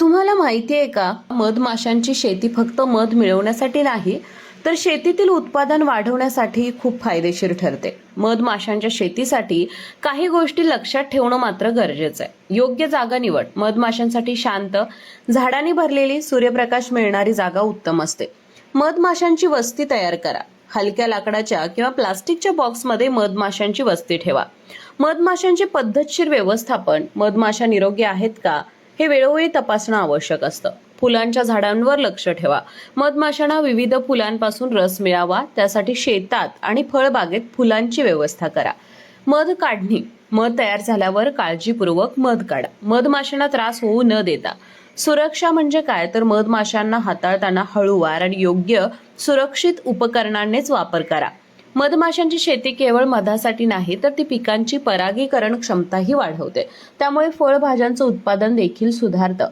तुम्हाला माहिती आहे का? मधमाशांची शेती फक्त मध मिळवण्यासाठी नाही तर शेतीतील उत्पादन वाढवण्यासाठी खूप फायदेशीर ठरते. मधमाशांच्या शेतीसाठी काही गोष्टी लक्षात ठेवणं मात्र गरजेचं आहे. योग्य जागा निवड मधमाशांसाठी शांत झाडांनी भरलेली सूर्यप्रकाश मिळणारी जागा उत्तम असते. मधमाशांची वस्ती तयार करा. हलक्या लाकडाच्या किंवा प्लास्टिकच्या बॉक्समध्ये मधमाशांची वस्ती ठेवा. मधमाशांचे पद्धतशीर व्यवस्थापन मधमाशा निरोगी आहेत का? हे वेळोवेळी तपासणं आवश्यक असतं. फुलांच्या झाडांवर लक्ष ठेवा. मधमाशांना विविध फुलांपासून रस मिळावा त्यासाठी शेतात आणि फळबागेत फुलांची व्यवस्था करा. मध काढणी. मध तयार झाल्यावर काळजीपूर्वक मध काढा. मधमाशांना त्रास होऊ न देता. सुरक्षा म्हणजे काय? तर मधमाशांना हाताळताना हळूवार आणि योग्य सुरक्षित उपकरणांनेच वापर करा. मधमाशांची शेती केवळ मधासाठी नाही तर ती पिकांची परागीकरण क्षमताही वाढवते. त्यामुळे फळभाज्यांचं उत्पादन देखील सुधारतं.